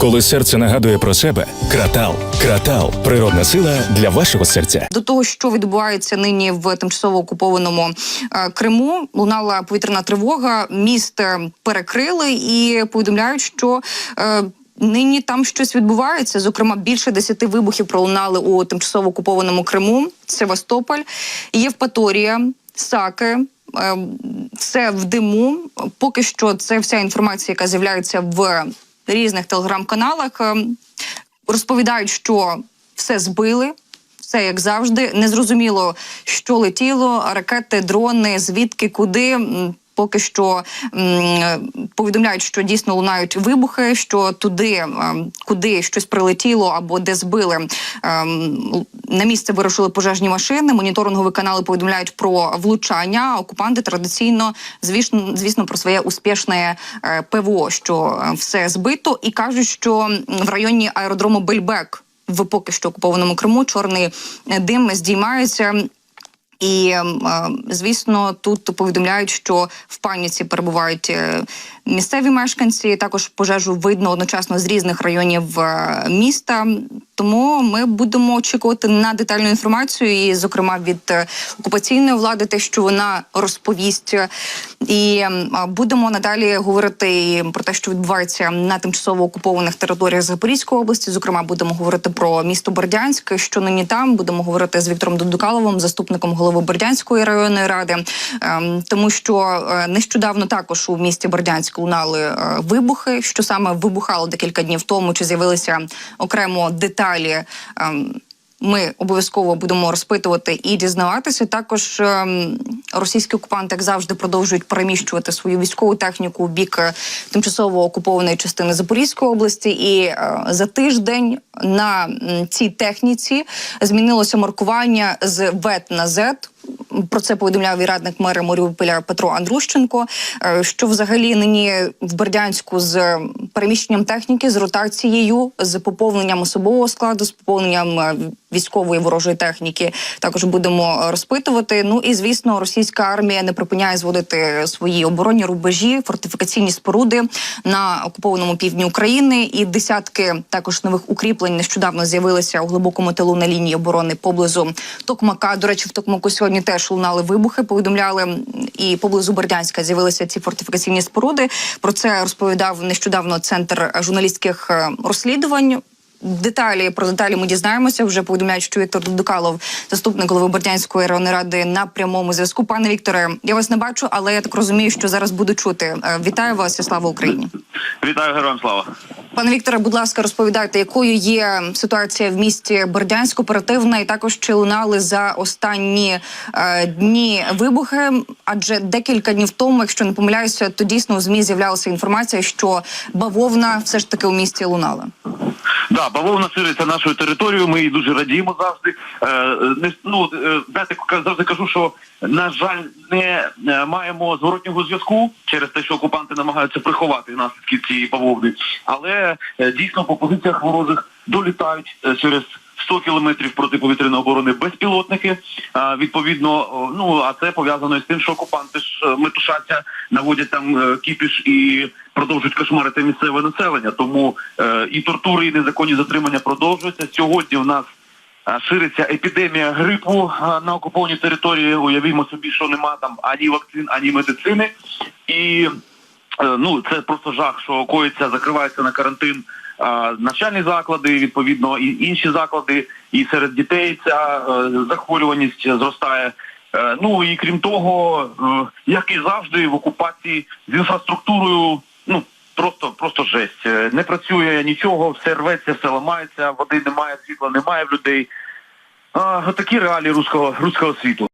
Коли серце нагадує про себе, кратал. Кратал природна сила для вашого серця. До того, що відбувається нині в тимчасово окупованому е, Криму, лунала повітряна тривога. Міст е, перекрили і повідомляють, що е, нині там щось відбувається. Зокрема, більше десяти вибухів пролунали у тимчасово окупованому Криму. Севастополь, Євпаторія, Саки. Все в диму. Поки що це вся інформація, яка з'являється в різних телеграм-каналах. Е, Розповідають, що все збили. Все як завжди. Незрозуміло, що летіло, ракети, дрони, звідки, куди. Поки що повідомляють, що дійсно лунають вибухи, що туди, ем, куди щось прилетіло або де збили. ем, На місце вирушили пожежні машини. Моніторингові канали повідомляють про влучання. Окупанти традиційно, звісно, звісно, про своє успішне е, ПВО, що е, все збито, і кажуть, що в районі аеродрому Бельбек в поки що окупованому Криму чорний е, дим здіймається. І ем, е, звісно, тут повідомляють, що в паніці перебувають е, місцеві мешканці. Також пожежу видно одночасно з різних районів е, міста. Тому ми будемо очікувати на детальну інформацію, і, зокрема, від е, окупаційної влади, те, що вона розповість. І ем, будемо надалі говорити про те, що відбувається на тимчасово окупованих територіях Запорізької області. Зокрема, будемо говорити про місто Бердянськ, що нині там. Будемо говорити з Віктором Дудукаловим, заступником голови Бердянської районної ради, Ем, тому що е, нещодавно також у місті Бердянськ лунали е, вибухи. Що саме вибухало декілька днів тому, чи з'явилися окремо деталі. Ем, ми обов'язково будемо розпитувати і дізнаватися. Також ем, російські окупанти, як завжди, продовжують переміщувати свою військову техніку в бік е, тимчасово окупованої частини Запорізької області. І е, за тиждень на цій техніці змінилося маркування з ВЕТ на ЗЕТ. Про це повідомляв і радник мера Маріуполя Петро Андрущенко. е, Що взагалі нині в Бердянську з переміщенням техніки, з ротацією, з поповненням особового складу, з поповненням е, військової ворожої техніки, також будемо розпитувати. Ну і звісно, російська армія не припиняє зводити свої оборонні рубежі, фортифікаційні споруди на окупованому півдні України. І десятки також нових укріплень нещодавно з'явилися у глибокому тилу на лінії оборони поблизу Токмака. До речі, в Токмаку сьогодні теж лунали вибухи. Повідомляли і поблизу Бердянська з'явилися ці фортифікаційні споруди. Про це розповідав нещодавно центр журналістських е, розслідувань. Деталі про деталі ми дізнаємося. Вже повідомляють, що Віктор Дудукалов, заступник голови Бердянської районної ради, на прямому зв'язку. Пане Вікторе, я вас не бачу, але я так розумію, що зараз буду чути. Е, Вітаю вас і слава Україні. Вітаю героям слава. Пане Вікторе, будь ласка, розповідайте, якою є ситуація в місті Бердянськ оперативна, і також чи лунали за останні е, дні вибухи? Адже декілька днів тому, якщо не помиляюся, то дійсно у змі з'являлася інформація, що бавовна все ж таки у місті лунала. Да, бавовна шириться нашою територією. Ми її дуже радіємо завжди. Е, не ну е, знаєте, завжди кажу, що на жаль, не е, маємо зворотнього зв'язку через те, що окупанти намагаються приховати наслідки цієї бавовни. Але дійсно по позиціях ворожих долітають через 100 кілометрів протиповітряної оборони безпілотники. А, відповідно, ну а це пов'язано із тим, що окупанти ж е, метушаться, наводять там е, кіпіш і продовжують кошмарити місцеве населення. Тому е, і тортури, і незаконні затримання продовжуються. Сьогодні в нас шириться епідемія грипу на окупованій території. Уявімо собі, що нема там ані вакцин, ані медицини. І Е, ну це просто жах, що коїться, закриваються на карантин навчальні заклади, відповідно, і інші заклади, і серед дітей ця е, захворюваність зростає. Е, ну і крім того, е, як і завжди, в окупації з інфраструктурою, ну просто просто жесть. Не працює нічого, все рветься, все ламається, води немає, світла немає в людей. Такі реалії руського руського світу.